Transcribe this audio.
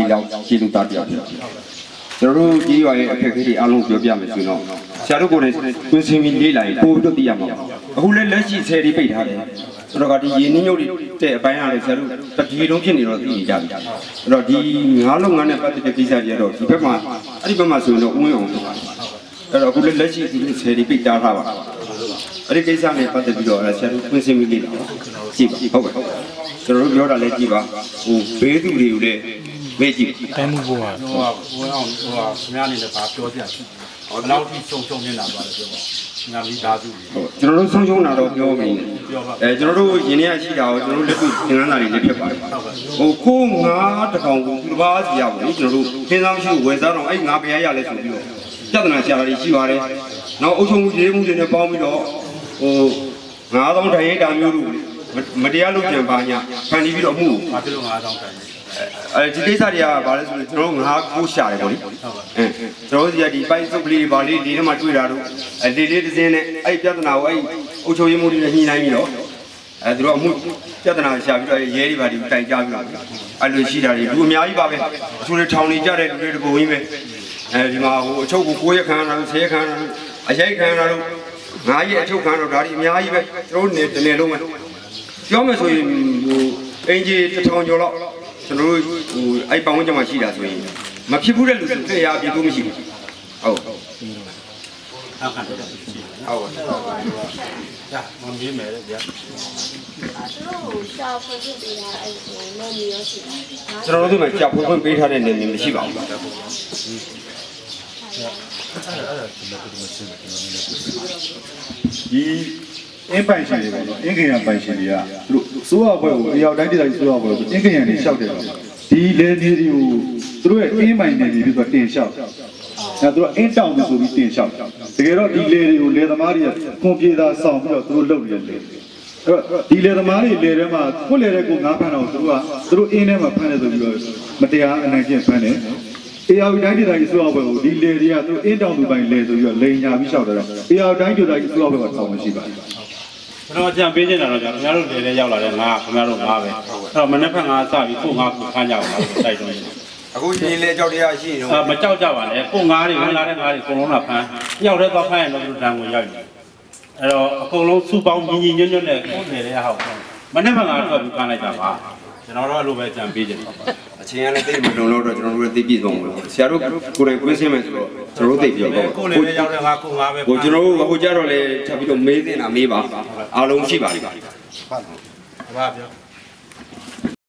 ကြီးလောက်ကျေးဇူးသားတရားဖြစ်ကျွန်တော်တို့ကြီးရွာရဲ့အခက်အခဲတွေအားလုံးပြောပြမယ်ဆိုတော့ဆရာတို့ကိုယ်တိုင်ကွင်းစင်ပြီးလေးလာရင်ပို့ပြီးတော့သိရမှာပါအခုလည်းလက်ရှိဆယ်ဒီပိတ်ထားတယ်ဆိုတော့ကဒီရင်းနှီးညုတ်တွေတဲ့အပိုင်းအားလည်းဆရာတို့တပြေလုံးဖြစ်နေတော့သိနေကြပြီအဲ့တော့ဒီငါးလုံးငါးနဲ့ပတ်သက်တဲ့ကိစ္စကြီးကတော့ဒီဘက်မှာအဲ့ဒီဘက်မှာဆိုရင်တော့ဥဝင်အောင်ဖြစ်ပါတယ်အဲ့တော့အခုလည်းလက်ရှိဒီဆယ်ဒီပိတ်ထားတာပါအဲ့ဒီကိစ္စနဲ့ပတ်သက်ပြီးတော့ဆရာတို့ကွင်းစင်ပြီးလေးလာပါကြည့်ပါဟုတ်ကဲ့ကျွန်တော်တို့ပြောတာလည်းကြည့်ပါဟိုဘေးသူတွေကိုလည်း မေ့ကြည့်တိုင်းမှုဘုရားဟိုကဝင်အောင်ဟိုကခင်ဗျားအနေနဲ့ဘာပြောပြလဲဘယ်လောက်ထိဆုံးရှုံးနေတာပါလဲပြောပါငါမိသားစုတွေဟုတ်ကျွန်တော်တို့ဆုံးရှုံးတာတော့ပြောမိတယ်အဲကျွန်တော်တို့ယင်းနေရရှိတာကိုကျွန်တော်တို့လက်တွေ့သင်ခန်းစာတွေလည်းဖြစ်ပါတယ်ဟိုခိုးငါးတစ်ကောင်ကိုသူတစ်ပါးစီရပါဘူးကျွန်တော်တို့သင်ဆောင်ရှိဝယ်စားတော့အဲ့ငါးဘယ်ရရလဲဆိုပြီးတော့ပြဿနာရှာတာတွေရှိပါတယ်နောက်အုပ်ချုပ်မှုရေးမှုတွေနဲ့ပေါင်းပြီးတော့ဟိုငါးသောင်းထိုင်ရိတ်တာမျိုးတို့မတရားလုပ်ကြံပါညာဖန်တီးပြီးတော့မှုဘာဖြစ်လို့9000တိုင်လဲ အဲဒီကိစ္စတွေကဘာလဲဆိုတော့ကျွန်တော်တို့ငါးကိုရှာတယ်ပေါ့လေအဲကျွန်တော်တို့ဒီကဒီပိုက်စုပ်ကလေးတွေဘာလေးဒီထဲမှာတွေ့တာတို့အဲဒီလေးတစ်စင်းနဲ့အဲ့ပြဿနာကိုအဲ့အုပ်ချုပ်ရေးမှုတွေနဲ့ညှိနှိုင်းပြီးတော့အဲသူတို့အမှုပြဿနာရှာပြီးတော့ရဲတွေဘာတွေတိုင်ကြပြီးတော့အဲ့လိုရှိတာတွေလူအများကြီးပါပဲအချို့တွေထောင်နေကြတဲ့လူတွေတပုံကြီးပဲအဲဒီမှာဟိုအချုပ်ကိုကိုးရခံရတာလို့ဆဲရခံရတာလို့အရိုက်ခံရတာလို့ငါးရဲ့အချုပ်ခံရတော့ဒါတွေအများကြီးပဲကျွန်တော်တို့နေတနေလုံးပဲပြောမယ်ဆိုရင်ဟိုအင်ဂျီတစ်ထောင်ကျော်လောက် ကျွန်တော်တို့ဟိုအဲ့ပတ်ဝန်းကျင်မှာရှိတာဆိုရင်မဖြစ်ဘူးတဲ့လူဆိုတဲ့ရာအပြည့်都မရှိဘူးဟုတ်အခါတော့ရှိတယ်ဟုတ်ကြာမမေးမယ်လေဗျာသူတို့ရှာဖွေဖြစ်ပေးတာအဲ့ဒီနယ်မြေရောရှိတာကျွန်တော်တို့ဒီမှာကြာဖွင့်ဖွင့်ပေးထားတဲ့နေနေမရှိပါဘူးဒီ အင်းပိုင်ရှင်တွေပေါ့နော်အင်းခင်ရပိုင်ရှင်တွေကသူတို့စိုးရဘွဲကိုအရောက်တိုင်းတည်းစိုးရဘွဲကိုအင်းခင်ရနေလျှောက်တယ်ပေါ့ဒီလေနေတွေကိုသူတို့ရဲ့အင်းပိုင်နေပြီးပြီးတော့တင်လျှောက်အဲသူတို့အင်းတောင်ဆိုပြီးတင်လျှောက်တကယ်တော့ဒီလေတွေကိုလေသမားတွေကကွန်ပျူတာစောင့်ပြီးတော့သူတို့လုပ်နေတယ်လေအဲ့တော့ဒီလေသမားတွေလေထဲမှာကိုလေတဲ့ကိုငါးဖမ်းတော့သူတို့ကသူတို့အင်းထဲမှာဖမ်းတယ်ဆိုပြီးတော့မတရားအနိုင်ကျင့်ဖမ်းတယ်အေယာဝတိုင်းဒေသကြီးစိုးရဘွဲကိုဒီလေတွေကသူအင်းတောင်သူပိုင်လေဆိုပြီးတော့လိန်ညာပြီးလျှောက်တယ်အေယာဝတိုင်းဒေသကြီးစိုးရဘွဲကထောင်မရှိပါဘူး ကျွန်တော်ကြံပေးနေတာတော့ကျွန်တော်တို့လေလေရောက်လာတဲ့ငါခင်ဗျားတို့ငါပဲအဲ့တော့မနေ့ကငါစပြီးကိုငါကိုခန်းကြအောင်တိုက်တွန်းနေတယ်အခုရှင်လေကြောက်တရားရှိနေအာတော့မကြောက်ကြပါနဲ့ကိုငါးတွေဝင်လာတဲ့ငါးတွေအကုန်လုံးလာဖမ်းရောက်တဲ့တော့ဖမ်းရင်တော့သူတန်ကိုရောက်ပြီအဲ့တော့အကုန်လုံးစုပေါင်းညီညီညွတ်ညွတ်နဲ့ကိုယ်နေလေဟောက်မနေ့ကငါတော့ပြီးဖမ်းလိုက်တာပါ ကျွန်တော်တို့အဲ့လိုပဲကြံပေးကြတယ်အချင်းရလည်းသိမလုံလို့တော့ကျွန်တော်တို့လည်းသိပြည့်စုံဘူးဆရာတို့ကိုယ်တိုင်ကွင်းစင်းမယ်ဆိုတော့ကျွန်တော်တို့သိပြောတော့ကိုလေလေရောက်တဲ့ငါကိုငါပဲဟိုကျွန်တော်တို့ဟိုကြတော့လေထပ်ပြီးတော့မေးတင်တာမေးပါအားလုံးရှိပါလိမ့်ပါဘာပြော